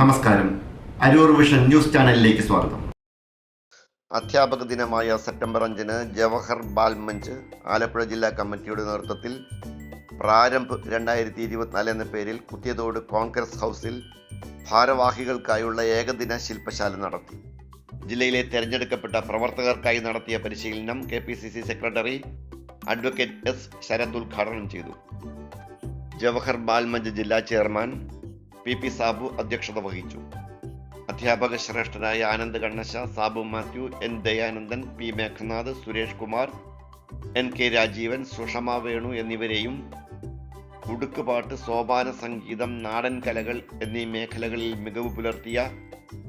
നമസ്കാരം. Aroor vision news ചാനലിലേക്ക് സ്വാഗതം. അധ്യാപക ദിനമായ സെപ്റ്റംബർ അഞ്ചിന് ജവഹർ ബാൽമഞ്ച് ആലപ്പുഴ ജില്ലാ കമ്മിറ്റിയുടെ നേതൃത്വത്തിൽ പ്രാരംഭ് രണ്ടായിരത്തി ഇരുപത്തിനാല് എന്ന പേരിൽ കുത്തിയതോട് കോൺഗ്രസ് ഹൗസിൽ ഭാരവാഹികൾക്കായുള്ള ഏകദിന ശില്പശാല നടത്തി. ജില്ലയിലെ തെരഞ്ഞെടുക്കപ്പെട്ട പ്രവർത്തകർക്കായി നടത്തിയ പരിശീലനം K P C C secretary advocate S Sarath ഉദ്ഘാടനം ചെയ്തു. ജവഹർ ബാൽമഞ്ച് ജില്ലാ ചെയർമാൻ പി പി സാബു അധ്യക്ഷത വഹിച്ചു. അധ്യാപക ശ്രേഷ്ഠരായ Anand Kannassa Sabu Mathew N Dayanandan P Meghanath Suresh Kumar N K Rajeevan Sushama Venu എന്നിവരെയും ഉടുക്കുപാട്ട് സോപാന സംഗീതം നാടൻ കലകൾ എന്നീ മേഖലകളിൽ മികവ് പുലർത്തിയ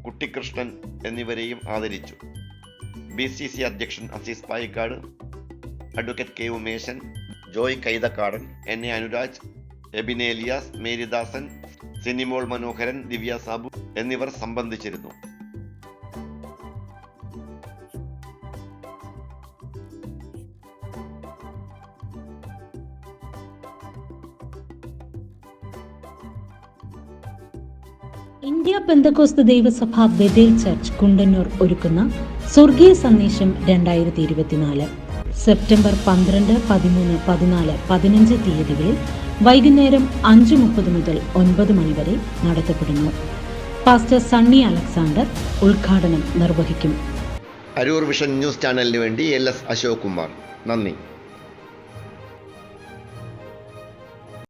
കുട്ടിക്കൃഷ്ണൻ എന്നിവരെയും ആദരിച്ചു. ബി സി സി അധ്യക്ഷൻ Azeez Payikkad advocate K Umeshan Joy Kaithakkadan N A Anuraj Ebin Elias Maridasan Sinimol Manoharan Divya Sabu എന്നിവർ സംബന്ധിച്ചിരുന്നു. ഇന്ത്യ പെന്തക്കോസ്ത് ദൈവസഭ ബദേൽ ചർച്ച് കുണ്ടന്നൂർ ഒരുക്കുന്ന സ്വർഗീയ സന്ദേശം രണ്ടായിരത്തി ഇരുപത്തിനാല്. സെപ്റ്റംബർ പന്ത്രണ്ട് പതിമൂന്ന് പതിനാല് പതിനഞ്ച് തീയതികളിൽ വൈകുന്നേരം അഞ്ച് മുപ്പത് മുതൽ ഒൻപത് മണി വരെ നടത്തപ്പെടുന്നു. പാസ്റ്റർ സണ്ണി അലക്സാണ്ടർ ഉദ്ഘാടനം നിർവഹിക്കും. അരൂർ വിഷൻ ന്യൂസ് ചാനലിന് വേണ്ടി എൽ എസ് അശോക് കുമാർ നന്ദി.